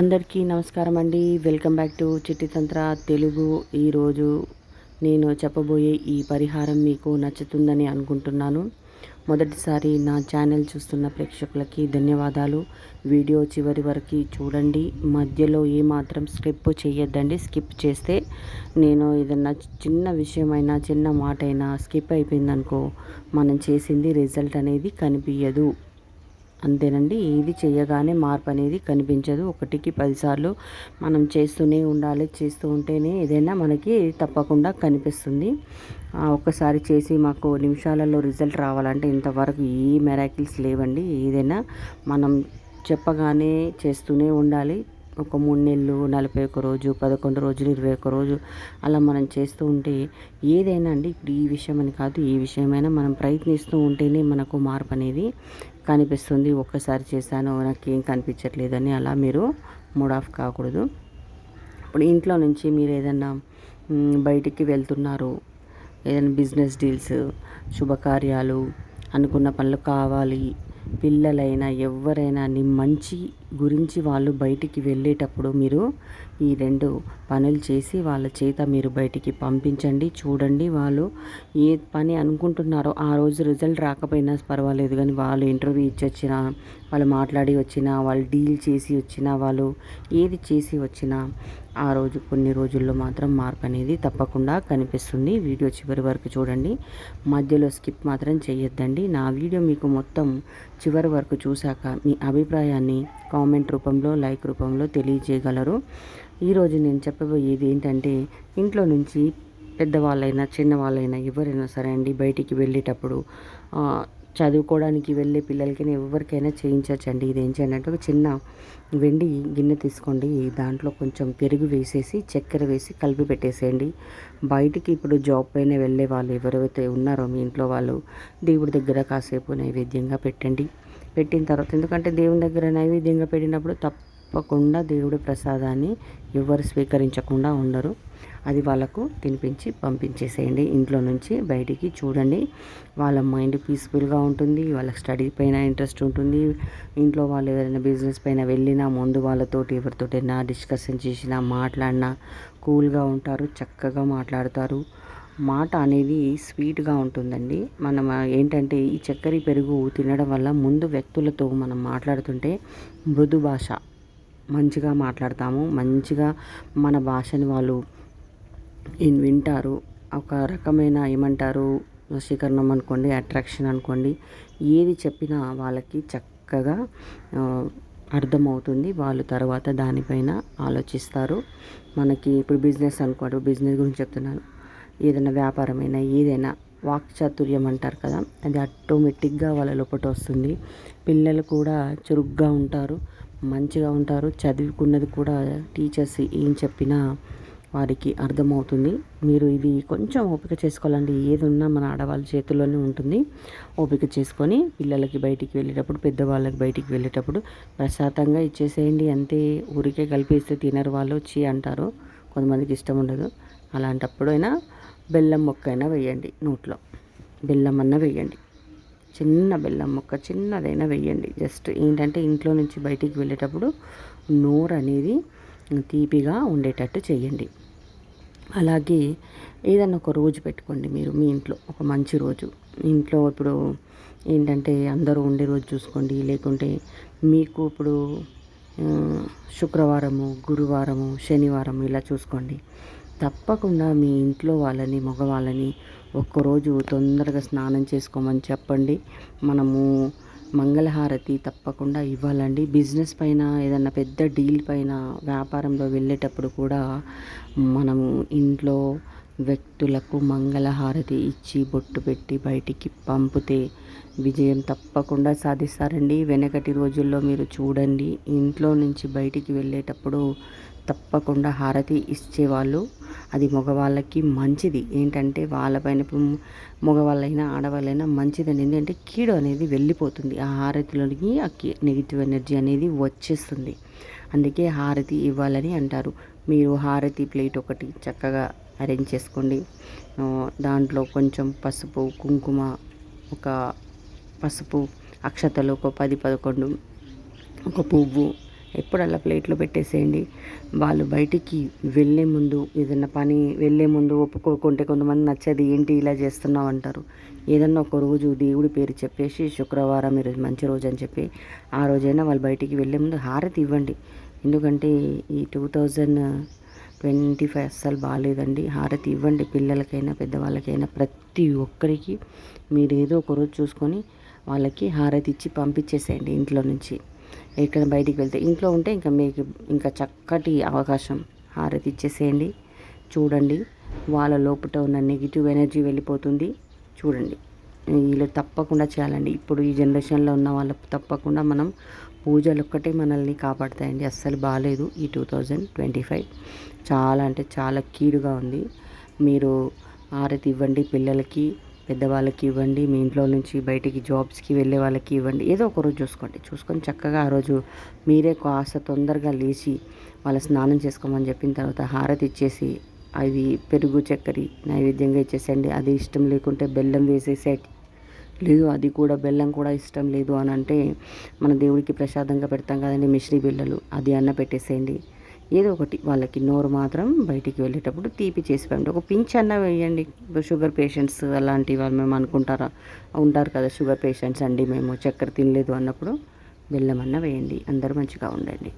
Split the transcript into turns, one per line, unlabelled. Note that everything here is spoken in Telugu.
అందరికీ నమస్కారం అండి. Welcome back to Chittitantra Telugu. ఈరోజు నేను చెప్పబోయే ఈ పరిహారం మీకు నచ్చుతుందని అనుకుంటున్నాను. మొదటిసారి నా ఛానల్ చూస్తున్న ప్రేక్షకులకి ధన్యవాదాలు. వీడియో చివరి వరకు చూడండి. మధ్యలో ఏమాత్రం స్కిప్ చేయొద్దండి. స్కిప్ చేస్తే నేను ఏదన్నా చిన్న విషయమైనా చిన్న మాట అయినా స్కిప్ అయిపోయిందనుకో మనం చేసింది రిజల్ట్ అనేది కనిపించదు అంతేనండి. ఏది చేయగానే మార్పు అనేది కనిపించదు. ఒకటికి పదిసార్లు మనం చేస్తూనే ఉండాలి. చేస్తూ ఉంటేనే ఏదైనా మనకి తప్పకుండా కనిపిస్తుంది. ఒక్కసారి చేసి మాకు నిమిషాలలో రిజల్ట్ రావాలంటే ఇంతవరకు ఏ మెరాకిల్స్ లేవండి. ఏదైనా మనం చెప్పగానే చేస్తూనే ఉండాలి. ఒక మూడు నెలలు నలభై ఒక్క రోజు పదకొండు రోజులు ఇరవై ఒక్క రోజు అలా మనం చేస్తూ ఉంటే ఏదైనా అండి. ఇప్పుడు ఈ విషయం అని కాదు ఏ విషయమైనా మనం ప్రయత్నిస్తూ ఉంటేనే మనకు మార్పు అనేది కనిపిస్తుంది. ఒక్కసారి చేశాను నాకు ఏం కనిపించట్లేదని అలా మీరు మూడ్ ఆఫ్ కాకూడదు. ఇప్పుడు ఇంట్లో నుంచి మీరు ఏదైనా బయటికి వెళ్తున్నారు ఏదైనా బిజినెస్ డీల్స్ శుభకార్యాలు అనుకున్న పనులు కావాలి పిల్లలైనా ఎవరైనా నీ మంచి గురించి వాళ్ళు బయటికి వెళ్ళేటప్పుడు మీరు ఈ రెండు పనులు చేసి వాళ్ళ చేత మీరు బయటికి పంపించండి చూడండి వాళ్ళు ఏ పని అనుకుంటున్నారో. ఆ రోజు రిజల్ట్ రాకపోయినా పర్వాలేదు కానీ వాళ్ళు ఇంటర్వ్యూ ఇచ్చి వచ్చినా వాళ్ళు మాట్లాడి వచ్చినా వాళ్ళు డీల్ చేసి వచ్చినా వాళ్ళు ఏది చేసి వచ్చినా ఆ రోజు కొన్ని రోజుల్లో మాత్రం మార్పు అనేది తప్పకుండా కనిపిస్తుంది. వీడియో చివరి వరకు చూడండి. మధ్యలో స్కిప్ మాత్రం చేయొద్దండి. నా వీడియో మీకు మొత్తం చివరి వరకు చూశాక మీ అభిప్రాయాన్ని కామెంట్ రూపంలో లైక్ రూపంలో తెలియజేయగలరు. ఈరోజు నేను చెప్పబోయేది ఏంటంటే ఇంట్లో నుంచి పెద్దవాళ్ళైనా చిన్నవాళ్ళైనా ఎవరైనా సరే అండి బయటికి వెళ్ళేటప్పుడు చదువుకోవడానికి వెళ్ళే పిల్లలకి ఎవరికైనా చేయించవచ్చండి ఇది ఏం చేయండి అంటే ఒక చిన్న వెండి గిన్నె తీసుకోండి. దాంట్లో కొంచెం పెరుగు వేసేసి చక్కెర వేసి కలిపి పెట్టేసేయండి. బయటికి ఇప్పుడు జాబ్ పైన వెళ్ళే వాళ్ళు ఎవరైతే ఉన్నారో మీ ఇంట్లో వాళ్ళు దేవుడి దగ్గర కాసేపు నైవేద్యంగా పెట్టండి. పెట్టిన తర్వాత ఎందుకంటే దేవుని దగ్గర నైవేద్యంగా పెట్టినప్పుడు తప్పకుండా దేవుడి ప్రసాదాన్ని ఎవరు స్వీకరించకుండా ఉండరు. అది వాళ్ళకు తినిపించి పంపించేసేయండి. ఇంట్లో నుంచి బయటికి చూడండి. వాళ్ళ మైండ్ పీస్ఫుల్గా ఉంటుంది. వాళ్ళకి స్టడీ పైన ఇంట్రెస్ట్ ఉంటుంది. ఇంట్లో వాళ్ళు ఎవరైనా బిజినెస్ పైన వెళ్ళినా ముందు వాళ్ళతోటి ఎవరితోటైనా డిస్కషన్ చేసినా మాట్లాడినా కూల్గా ఉంటారు చక్కగా మాట్లాడతారు. మాట అనేది స్వీట్గా ఉంటుందండి. మనం ఏంటంటే ఈ చక్కెర పెరుగు తినడం వల్ల ముందు వ్యక్తులతో మనం మాట్లాడుతుంటే మృదు భాష మంచిగా మాట్లాడతాము. మంచిగా మన భాషని వాళ్ళు వింటారు. ఒక రకమైన ఏమంటారు? వశీకరణం అనుకోండి అట్రాక్షన్ అనుకోండి ఏది చెప్పినా వాళ్ళకి చక్కగా అర్థమవుతుంది. వాళ్ళు తర్వాత దానిపైన ఆలోచిస్తారు. మనకి ఇప్పుడు బిజినెస్ అనుకోండి బిజినెస్ గురించి చెప్తున్నాను. ఏదైనా వ్యాపారమైనా ఏదైనా వాక్చాతుర్యం అంటారు కదా అది ఆటోమేటిక్గా వాళ్ళ లోపల వస్తుంది. పిల్లలు కూడా చురుగ్గా ఉంటారు మంచిగా ఉంటారు. చదువుకున్నది కూడా టీచర్స్ ఏం చెప్పినా వారికి అర్థమవుతుంది. మీరు ఇది కొంచెం ఓపిక చేసుకోవాలండి. ఏది ఉన్నా మన ఆడవాళ్ళ చేతుల్లోనే ఉంటుంది. ఓపిక చేసుకొని పిల్లలకి బయటికి వెళ్ళేటప్పుడు పెద్దవాళ్ళకి బయటికి వెళ్ళేటప్పుడు ప్రశాంతంగా ఇచ్చేసేయండి. అంతే ఊరికే కలిపేస్తే తినరు వాళ్ళు వచ్చి అంటారు. కొంతమందికి ఇష్టం ఉండదు. అలాంటప్పుడైనా బెల్లం మొక్క అయినా వేయండి నోట్లో. బెల్లం అన్న వేయండి. చిన్న బెల్లం మొక్క చిన్నదైనా వేయండి. జస్ట్ ఏంటంటే ఇంట్లో నుంచి బయటికి వెళ్ళేటప్పుడు నోరు అనేది తీపిగా ఉండేటట్టు చేయండి. అలాగే ఏదన్నా ఒక రోజు పెట్టుకోండి మీరు మీ ఇంట్లో ఒక మంచి రోజు. ఇంట్లో ఇప్పుడు ఏంటంటే అందరూ ఉండే రోజు చూసుకోండి. లేకుంటే మీకు ఇప్పుడు శుక్రవారము గురువారము శనివారం ఇలా చూసుకోండి. తప్పకుండా మీ ఇంట్లో వాళ్ళని మగవాళ్ళని ఒక్కరోజు తొందరగా స్నానం చేసుకోమని చెప్పండి. మనము మంగళహారతి తప్పకుండా ఇవ్వాలండి. బిజినెస్ పైన ఏదన్నా పెద్ద డీల్ పైన వ్యాపారంలో వెళ్ళేటప్పుడు కూడా మనము ఇంట్లో వ్యక్తులకు మంగళహారతి ఇచ్చి బొట్టు పెట్టి బయటికి పంపితే విజయం తప్పకుండా సాధిస్తారండి. వెనకటి రోజుల్లో మీరు చూడండి ఇంట్లో నుంచి బయటికి వెళ్ళేటప్పుడు తప్పకుండా హారతి ఇచ్చేవాళ్ళు. అది మగవాళ్ళకి మంచిది. ఏంటంటే వాళ్ళపైన ఇప్పుడు మగవాళ్ళైనా ఆడవాళ్ళైనా అని ఏంటంటే కీడు అనేది వెళ్ళిపోతుంది. ఆ హారతిలోకి ఆ నెగిటివ్ ఎనర్జీ అనేది వచ్చేస్తుంది. అందుకే హారతి ఇవ్వాలని అంటారు. మీరు హారతి ప్లేట్ ఒకటి చక్కగా అరేంజ్ చేసుకోండి. దాంట్లో కొంచెం పసుపు కుంకుమ ఒక పసుపు అక్షతలు ఒక పది పదకొండు ఒక పువ్వు ఎప్పుడు అలా ప్లేట్లో పెట్టేసేయండి. వాళ్ళు బయటికి వెళ్ళే ముందు ఏదైనా పని వెళ్ళే ముందు ఒప్పుకోకుంటే కొంతమంది నచ్చది ఏంటి ఇలా చేస్తున్నావు అంటారు. ఏదన్నా ఒక రోజు దేవుడి పేరు చెప్పేసి శుక్రవారం ఈరోజు మంచి రోజు అని చెప్పి ఆ రోజైనా వాళ్ళు బయటికి వెళ్ళే ముందు హారతి ఇవ్వండి. ఎందుకంటే ఈ టూ థౌజండ్ ట్వంటీ ఫైవ్ అస్సలు బాగాలేదండి. హారతి ఇవ్వండి పిల్లలకైనా పెద్దవాళ్ళకైనా ప్రతి ఒక్కరికి. మీరు ఏదో ఒక రోజు చూసుకొని వాళ్ళకి హారతి ఇచ్చి పంపించేసేయండి ఇంట్లో నుంచి. ఎక్కడ బయటికి వెళ్తే ఇంట్లో ఉంటే ఇంకా మీకు ఇంకా చక్కటి అవకాశం. హారతి ఇచ్చేసేయండి. చూడండి వాళ్ళ లోపల ఉన్న నెగిటివ్ ఎనర్జీ వెళ్ళిపోతుంది. చూడండి. వీళ్ళు తప్పకుండా చేయాలండి. ఇప్పుడు ఈ జనరేషన్లో ఉన్న వాళ్ళకు తప్పకుండా మనం పూజలు ఒక్కటే మనల్ని కాపాడుతాయండి. అస్సలు బాగాలేదు ఈ టూ థౌజండ్ ట్వంటీ ఫైవ్. చాలా అంటే చాలా కీడుగా ఉంది. మీరు హారతి ఇవ్వండి పిల్లలకి. పెద్దవాళ్ళకి ఇవ్వండి మీ ఇంట్లో నుంచి బయటికి జాబ్స్కి వెళ్ళే వాళ్ళకి ఇవ్వండి. ఏదో ఒక రోజు చూసుకోండి. చూసుకొని చక్కగా ఆ రోజు మీరే కాస్త తొందరగా లేచి వాళ్ళ స్నానం చేసుకోమని చెప్పిన తర్వాత హారతి ఇచ్చేసి అవి పెరుగు చక్కెర నైవేద్యంగా ఇచ్చేసండి అది ఇష్టం లేకుంటే బెల్లం వేసేసి లేదు అది కూడా బెల్లం కూడా ఇష్టం లేదు అని అంటే మన దేవుడికి ప్రసాదంగా పెడతాం కదండి మిశ్రీ బిళ్ళలు అది అన్న పెట్టేసేయండి. ఏదో ఒకటి వాళ్ళకి నోరు మాత్రం బయటికి వెళ్ళేటప్పుడు తీపి చేసి పండి ఒక పించ్ అన్న వేయండి. షుగర్ పేషెంట్స్ అలాంటి వాళ్ళు మేము అనుకుంటారా? ఉంటారు కదా షుగర్ పేషెంట్స్ అండి మేము చక్కెర తినలేదు అన్నప్పుడు బెల్లం అన్న వేయండి. అందరూ మంచిగా ఉండండి.